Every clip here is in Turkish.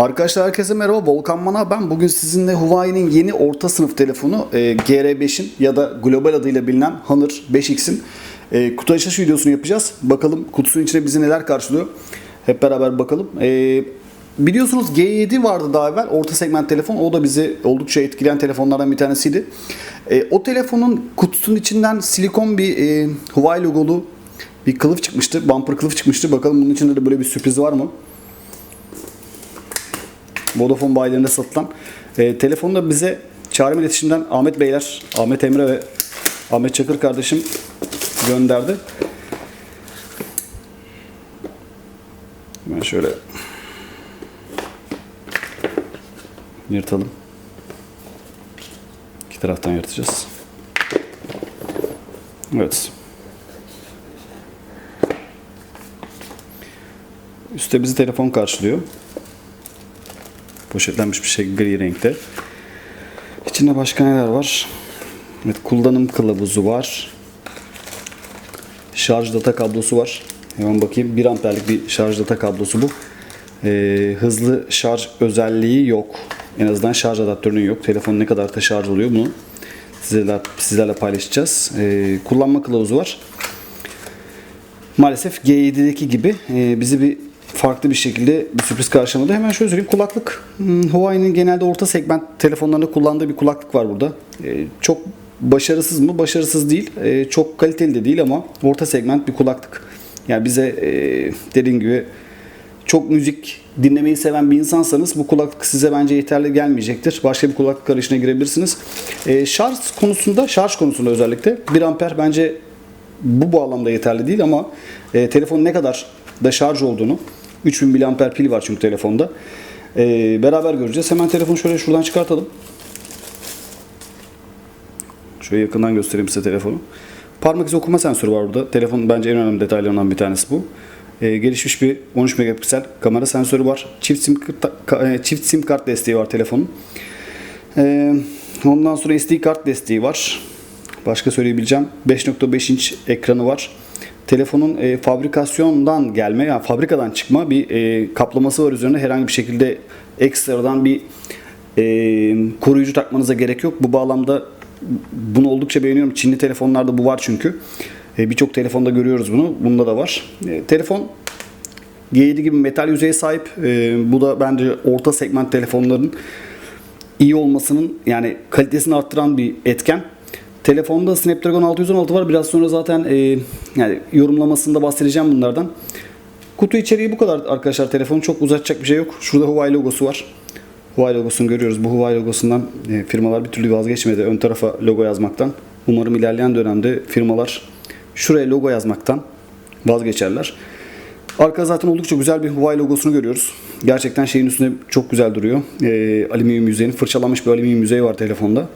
Arkadaşlar herkese merhaba. Volkan Mana ben. Bugün sizinle Huawei'nin yeni orta sınıf telefonu e, GR5'in ya da global adıyla bilinen Honor 5X'in e, kutu açılış videosunu yapacağız. Bakalım kutusunun içine bizi neler karşılıyor. Hep beraber bakalım. E, biliyorsunuz G7 vardı daha evvel. Orta segment telefon. O da bizi oldukça etkileyen telefonlardan bir tanesiydi. E, o telefonun kutusunun içinden silikon bir e, Huawei logolu bir kılıf çıkmıştı. Bumper kılıf çıkmıştı. Bakalım bunun içinde de böyle bir sürpriz var mı? Vodafone bayilerinde satılan. E, telefonu da bize Çağrı İletişim'den Ahmet Beyler, Ahmet Emre ve Ahmet Çakır kardeşim gönderdi. Hemen şöyle yırtalım. İki taraftan yırtacağız. Evet. Üstte bizi telefon karşılıyor. Poşetlenmiş bir şey gri renkte. İçinde başka neler var? Evet, kullanım kılavuzu var. Şarj data kablosu var. Hemen bakayım. 1 amperlik bir şarj data kablosu bu. Ee, hızlı şarj özelliği yok. En azından şarj adaptörünün yok. Telefon ne kadar da şarj oluyor bunu sizlerle, sizlerle paylaşacağız. Ee, kullanma kılavuzu var. Maalesef G7'deki gibi e, bizi bir farklı bir şekilde bir sürpriz karşılamadı. Hemen şöyle söyleyeyim. Kulaklık. Hmm, Huawei'nin genelde orta segment telefonlarında kullandığı bir kulaklık var burada. E, çok başarısız mı? Başarısız değil. E, çok kaliteli de değil ama orta segment bir kulaklık. Yani bize e, dediğim gibi çok müzik dinlemeyi seven bir insansanız bu kulaklık size bence yeterli gelmeyecektir. Başka bir kulaklık arayışına girebilirsiniz. E, şarj konusunda, şarj konusunda özellikle 1 amper bence bu bağlamda yeterli değil ama e, telefonun ne kadar da şarj olduğunu 3000 mAh pil var çünkü telefonda. E, beraber göreceğiz. Hemen telefonu şöyle şuradan çıkartalım. Şöyle yakından göstereyim size telefonu. Parmak izi okuma sensörü var burada. Telefonun bence en önemli detaylarından bir tanesi bu. E, gelişmiş bir 13 megapiksel kamera sensörü var. Çift sim, e, çift sim kart desteği var telefonun. E, ondan sonra SD kart desteği var. Başka söyleyebileceğim 5.5 inç ekranı var. Telefonun e, fabrikasyondan gelme, yani fabrikadan çıkma bir e, kaplaması var üzerinde. Herhangi bir şekilde ekstradan bir e, koruyucu takmanıza gerek yok. Bu bağlamda bunu oldukça beğeniyorum. Çinli telefonlarda bu var çünkü. E, Birçok telefonda görüyoruz bunu. Bunda da var. E, telefon G7 gibi metal yüzeye sahip. E, bu da bence orta segment telefonların iyi olmasının yani kalitesini arttıran bir etken. Telefonda Snapdragon 616 var. Biraz sonra zaten e, yani yorumlamasında bahsedeceğim bunlardan. Kutu içeriği bu kadar arkadaşlar. Telefonu çok uzatacak bir şey yok. Şurada Huawei logosu var. Huawei logosunu görüyoruz. Bu Huawei logosundan e, firmalar bir türlü vazgeçmedi ön tarafa logo yazmaktan. Umarım ilerleyen dönemde firmalar şuraya logo yazmaktan vazgeçerler. Arka zaten oldukça güzel bir Huawei logosunu görüyoruz. Gerçekten şeyin üstünde çok güzel duruyor. E, alüminyum yüzeyin fırçalanmış bir alüminyum yüzeyi var telefonda.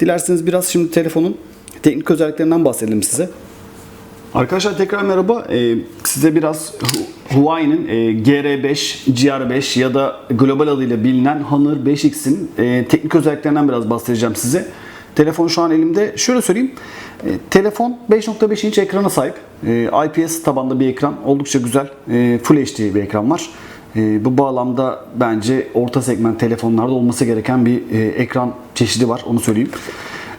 Dilerseniz biraz şimdi telefonun teknik özelliklerinden bahsedelim size. Arkadaşlar tekrar merhaba. Ee, size biraz Hu- Huawei'nin e, GR5, GR5 ya da global adıyla bilinen Honor 5X'in e, teknik özelliklerinden biraz bahsedeceğim size. Telefon şu an elimde. Şöyle söyleyeyim. E, telefon 5.5 inç ekrana sahip. E, IPS tabanlı bir ekran. Oldukça güzel. E, Full HD bir ekran var. E, bu bağlamda bence orta segment telefonlarda olması gereken bir e, ekran çeşidi var. Onu söyleyeyim.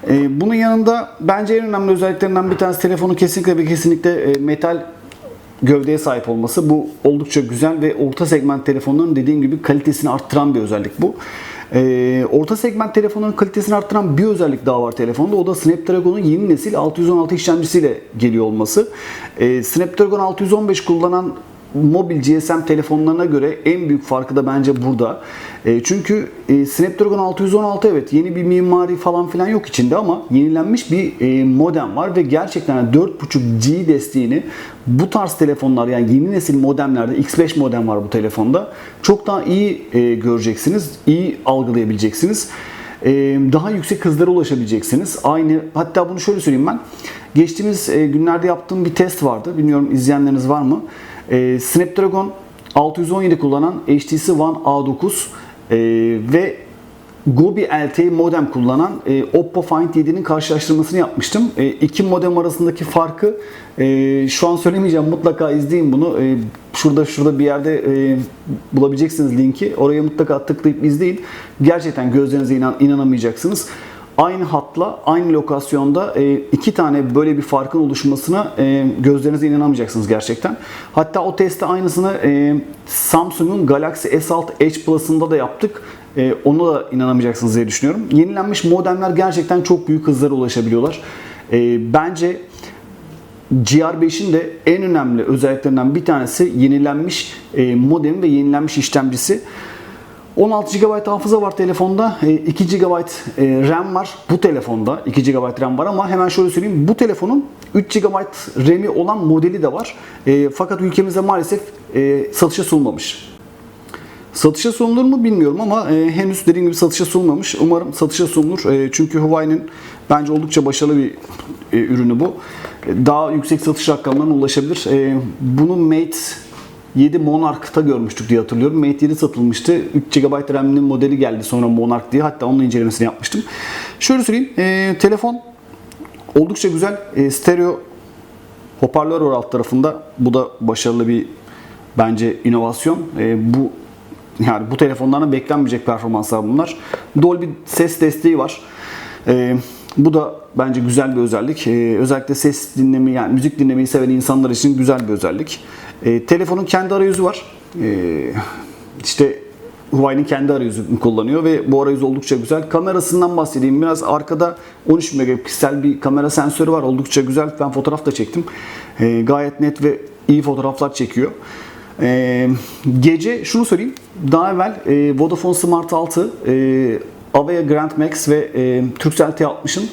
E, bunun yanında bence en önemli özelliklerinden bir tanesi telefonu kesinlikle ve kesinlikle e, metal gövdeye sahip olması. Bu oldukça güzel ve orta segment telefonların dediğim gibi kalitesini arttıran bir özellik bu. Ee, orta segment telefonların kalitesini arttıran bir özellik daha var telefonda. O da Snapdragon'un yeni nesil 616 işlemcisiyle geliyor olması. Ee, Snapdragon 615 kullanan mobil GSM telefonlarına göre en büyük farkı da bence burada. E, çünkü e, Snapdragon 616 evet yeni bir mimari falan filan yok içinde ama yenilenmiş bir e, modem var ve gerçekten yani 4.5G desteğini bu tarz telefonlar yani yeni nesil modemlerde X5 modem var bu telefonda çok daha iyi e, göreceksiniz, iyi algılayabileceksiniz. E, daha yüksek hızlara ulaşabileceksiniz. Aynı hatta bunu şöyle söyleyeyim ben. Geçtiğimiz e, günlerde yaptığım bir test vardı. Bilmiyorum izleyenleriniz var mı? E, Snapdragon 617 kullanan HTC One A9 e, ve Gobi LTE modem kullanan e, Oppo Find 7'nin karşılaştırmasını yapmıştım. E, iki modem arasındaki farkı e, şu an söylemeyeceğim. Mutlaka izleyin bunu. E, şurada şurada bir yerde e, bulabileceksiniz linki. Oraya mutlaka tıklayıp izleyin. Gerçekten gözlerinize inan, inanamayacaksınız. Aynı hatla, aynı lokasyonda e, iki tane böyle bir farkın oluşmasına e, gözlerinize inanamayacaksınız gerçekten. Hatta o testi aynısını e, Samsung'un Galaxy S6 Edge Plus'ında da yaptık. Ona da inanamayacaksınız diye düşünüyorum. Yenilenmiş modemler gerçekten çok büyük hızlara ulaşabiliyorlar. Bence GR5'in de en önemli özelliklerinden bir tanesi yenilenmiş e, modem ve yenilenmiş işlemcisi. 16 GB hafıza var telefonda, e, 2 GB e, RAM var bu telefonda, 2 GB RAM var ama hemen şöyle söyleyeyim bu telefonun 3 GB RAM'i olan modeli de var. E, Fakat ülkemizde maalesef e, satışa sunulmamış. Satışa sunulur mu bilmiyorum ama e, henüz dediğim gibi satışa sunulmamış. Umarım satışa sunulur. E, çünkü Huawei'nin bence oldukça başarılı bir e, ürünü bu. E, daha yüksek satış rakamlarına ulaşabilir. E, bunu Mate 7 Monarch'ta görmüştük diye hatırlıyorum. Mate 7 satılmıştı. 3 GB RAM'li modeli geldi sonra Monarch diye. Hatta onun incelemesini yapmıştım. Şöyle söyleyeyim. E, telefon oldukça güzel. E, stereo hoparlör var alt tarafında. Bu da başarılı bir bence inovasyon. E, bu yani bu telefonlardan beklenmeyecek performanslar bunlar. Dolby ses desteği var. E, bu da bence güzel bir özellik. E, özellikle ses dinleme yani müzik dinlemeyi seven insanlar için güzel bir özellik. E, telefonun kendi arayüzü var. E, işte Huawei'nin kendi arayüzünü kullanıyor ve bu arayüz oldukça güzel. Kamerasından bahsedeyim. Biraz arkada 13 megapiksel bir kamera sensörü var. Oldukça güzel. Ben fotoğraf da çektim. E, gayet net ve iyi fotoğraflar çekiyor. E, gece şunu söyleyeyim. Daha evvel e, Vodafone Smart 6, e, Avaya Grand Max ve e, Turkcell T60'ın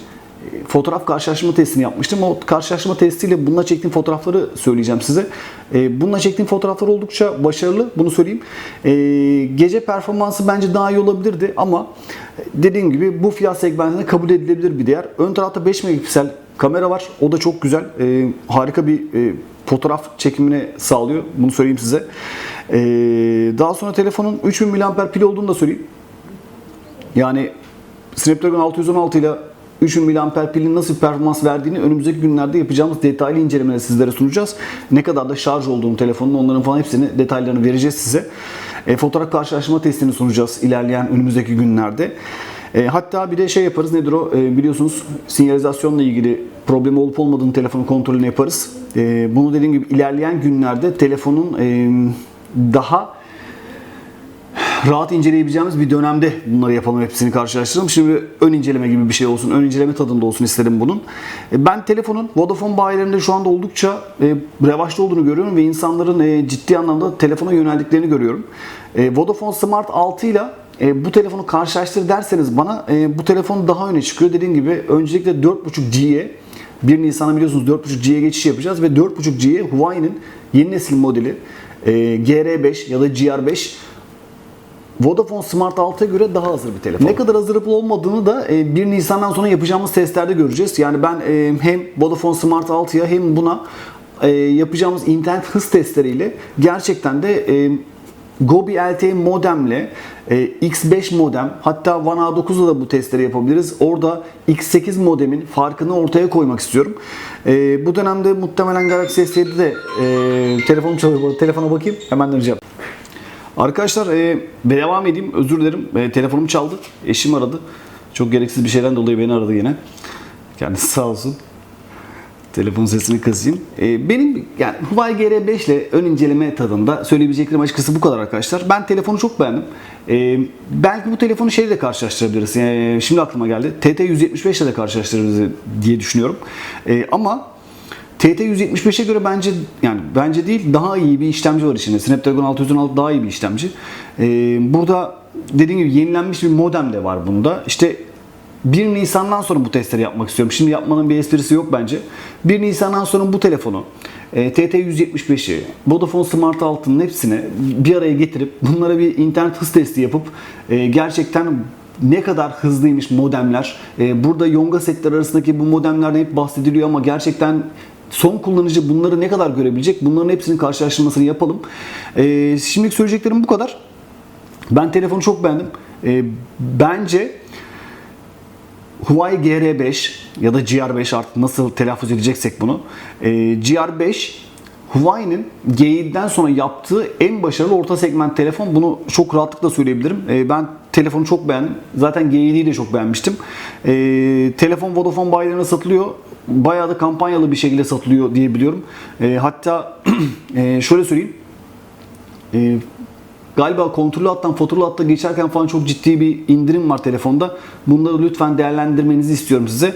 fotoğraf karşılaştırma testini yapmıştım. O karşılaştırma testiyle bununla çektiğim fotoğrafları söyleyeceğim size. E, bununla çektiğim fotoğraflar oldukça başarılı. Bunu söyleyeyim. E, gece performansı bence daha iyi olabilirdi ama dediğim gibi bu fiyat segmentinde kabul edilebilir bir değer. Ön tarafta 5 megapiksel kamera var. O da çok güzel. E, harika bir e, fotoğraf çekimini sağlıyor. Bunu söyleyeyim size. E, daha sonra telefonun 3000 mAh pil olduğunu da söyleyeyim. Yani Snapdragon 616 ile 3000 mAh pilin nasıl performans verdiğini önümüzdeki günlerde yapacağımız detaylı incelemeleri sizlere sunacağız. Ne kadar da şarj olduğunu telefonun onların falan hepsini detaylarını vereceğiz size. E, fotoğraf karşılaştırma testini sunacağız ilerleyen önümüzdeki günlerde. E, hatta bir de şey yaparız nedir o e, biliyorsunuz sinyalizasyonla ilgili problem olup olmadığını telefonun kontrolünü yaparız. E, bunu dediğim gibi ilerleyen günlerde telefonun e, daha rahat inceleyebileceğimiz bir dönemde bunları yapalım hepsini karşılaştıralım. Şimdi ön inceleme gibi bir şey olsun, ön inceleme tadında olsun istedim bunun. E, Ben telefonun Vodafone bayilerinde şu anda oldukça e, revaçta olduğunu görüyorum ve insanların e, ciddi anlamda telefona yöneldiklerini görüyorum. Vodafone Smart 6 ile bu telefonu karşılaştır derseniz bana bu telefon daha öne çıkıyor. Dediğim gibi öncelikle 4.5G'ye 1 Nisan'a biliyorsunuz 4.5G'ye geçiş yapacağız ve 4.5G'ye Huawei'nin yeni nesil modeli e, GR5 ya da GR5 Vodafone Smart 6'ya göre daha hazır bir telefon. Ne kadar hazır olup olmadığını da e, 1 Nisan'dan sonra yapacağımız testlerde göreceğiz. Yani ben e, hem Vodafone Smart 6'ya hem buna e, yapacağımız internet hız testleriyle gerçekten de e, Gobi LTE modemle e, X5 modem hatta One A9'da da bu testleri yapabiliriz. Orada X8 modemin farkını ortaya koymak istiyorum. E, bu dönemde muhtemelen Galaxy S7'de e, telefonum çalıyor. Telefona bakayım hemen döneceğim. Arkadaşlar e, devam edeyim. Özür dilerim. E, telefonum çaldı. Eşim aradı. Çok gereksiz bir şeyden dolayı beni aradı yine. Kendisi sağ olsun. Telefon sesini kısayım. E, benim yani Huawei GR5 ile ön inceleme tadında söyleyebileceklerim açıkçası bu kadar arkadaşlar. Ben telefonu çok beğendim. E, belki bu telefonu şeyle de karşılaştırabiliriz. E, şimdi aklıma geldi. TT175 ile de karşılaştırabiliriz diye düşünüyorum. E, ama TT175'e göre bence yani bence değil daha iyi bir işlemci var içinde. Snapdragon 616 daha iyi bir işlemci. Ee, burada dediğim gibi yenilenmiş bir modem de var bunda. İşte 1 Nisan'dan sonra bu testleri yapmak istiyorum. Şimdi yapmanın bir esprisi yok bence. 1 Nisan'dan sonra bu telefonu e, TT175'i, Vodafone Smart 6'nın hepsini bir araya getirip bunlara bir internet hız testi yapıp e, gerçekten ne kadar hızlıymış modemler. E, burada Yonga setler arasındaki bu modemlerden hep bahsediliyor ama gerçekten son kullanıcı bunları ne kadar görebilecek? Bunların hepsinin karşılaştırmasını yapalım. E, şimdilik söyleyeceklerim bu kadar. Ben telefonu çok beğendim. E, bence Huawei GR5 ya da GR5 artık nasıl telaffuz edeceksek bunu. E, GR5 Huawei'nin G7'den sonra yaptığı en başarılı orta segment telefon. Bunu çok rahatlıkla söyleyebilirim. E, ben telefonu çok beğendim. Zaten G7'yi de çok beğenmiştim. E, telefon Vodafone bayilerine satılıyor. Bayağı da kampanyalı bir şekilde satılıyor diye biliyorum. E, hatta e, şöyle söyleyeyim. E, galiba kontrollü hattan faturalı hatta geçerken falan çok ciddi bir indirim var telefonda. Bunları lütfen değerlendirmenizi istiyorum size.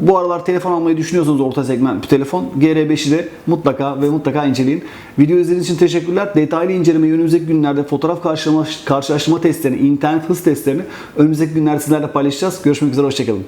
Bu aralar telefon almayı düşünüyorsanız orta segment bir telefon GR5'i de mutlaka ve mutlaka inceleyin. Video izlediğiniz için teşekkürler. Detaylı incelemeyi önümüzdeki günlerde fotoğraf karşılama, karşılaştırma testlerini, internet hız testlerini önümüzdeki günlerde sizlerle paylaşacağız. Görüşmek üzere, hoşçakalın.